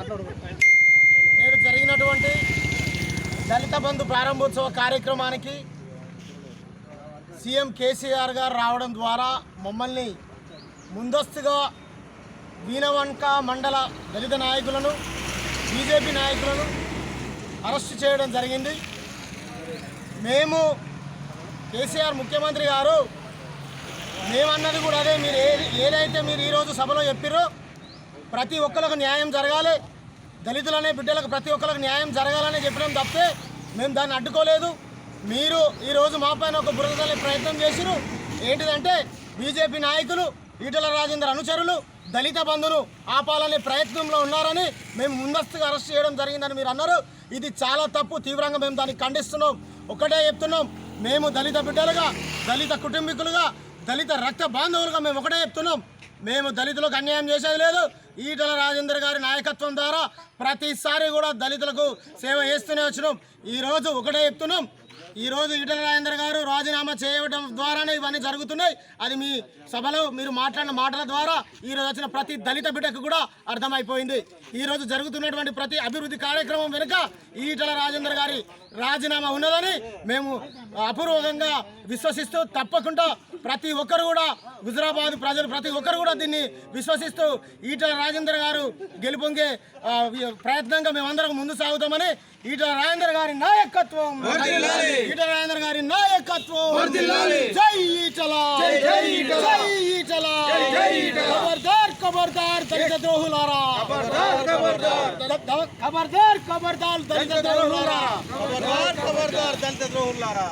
నేడు జరిగినటువంటి దళిత బంధు ప్రారంభోత్సవ కార్యక్రమానికి సీఎం కేసీఆర్ గారు రావడం ద్వారా మమ్మల్ని ముందస్తుగా వీణవంక మండల దళిత నాయకులను బీజేపీ నాయకులను అరెస్టు చేయడం జరిగింది. మేము కేసీఆర్ ముఖ్యమంత్రి గారు మేమన్నది కూడా అదే మీరు ఏ ఏదైతే మీరు ఈరోజు సభలో చెప్పారో ప్రతి ఒక్కరికి న్యాయం జరగాలి. దళితులనే బిడ్డలకు ప్రతి ఒక్కరికి న్యాయం జరగాలని చెప్పడం తప్పితే మేము దాన్ని అడ్డుకోలేదు. మీరు ఈరోజు మా పైన ఒక బురద ప్రయత్నం చేసిరు ఏంటిదంటే బీజేపీ నాయకులు ఈటల రాజేందర్ అనుచరులు దళిత బంధును ఆపాలనే ప్రయత్నంలో ఉన్నారని మేము ముందస్తుగా అరెస్ట్ చేయడం జరిగిందని మీరు అన్నారు. ఇది చాలా తప్పు. తీవ్రంగా మేము దాన్ని ఖండిస్తున్నాం. ఒకటే చెప్తున్నాం. మేము దళిత బిడ్డలుగా దళిత కుటుంబీకులుగా దళిత రక్త బాంధవులుగా మేము ఒకటే చెప్తున్నాం. మేము దళితులకు అన్యాయం చేసేది లేదు. ఈటల రాజేందర్ గారి నాయకత్వం ద్వారా ప్రతిసారి కూడా దళితులకు సేవ చేస్తూనే వచ్చినాం. ఈరోజు ఒకటే చెప్తున్నాం. ఈరోజు ఈటల రాజేందర్ గారు రాజీనామా చేయడం ద్వారానే ఇవన్నీ జరుగుతున్నాయి. అది మీ సభలో మీరు మాట్లాడిన మాటల ద్వారా ఈరోజు వచ్చిన ప్రతి దళిత బిడ్డకు కూడా అర్థమైపోయింది. ఈరోజు జరుగుతున్నటువంటి ప్రతి అభివృద్ధి కార్యక్రమం వెనుక ఈటల రాజేందర్ గారి రాజీనామా ఉన్నదని మేము అపూర్వకంగా విశ్వసిస్తూ తప్పకుండా ప్రతి ఒక్కరు కూడా హుజరాబాద్ ప్రజలు ప్రతి ఒక్కరు కూడా దీన్ని విశ్వసిస్తూ ఈటల రాజేందర్ గారు గెలుపొంగే ప్రయత్నంగా మేమందరం ముందు సాగుతామని ఈటల రాజేందర్ గారి నాయకత్వం. ఈటల రాజేందర్ గారి నాయకత్వం. జై ఈటల. జై ఈటల. ఖబర్దార్ ఖబర్దార్ దళిత ద్రోహులారా. ఖబర్దార్ ఖబర్దార్ దళిత ద్రోహులారా. ఖబర్దార్ ఖబర్దార్ దళిత ద్రోహులారా.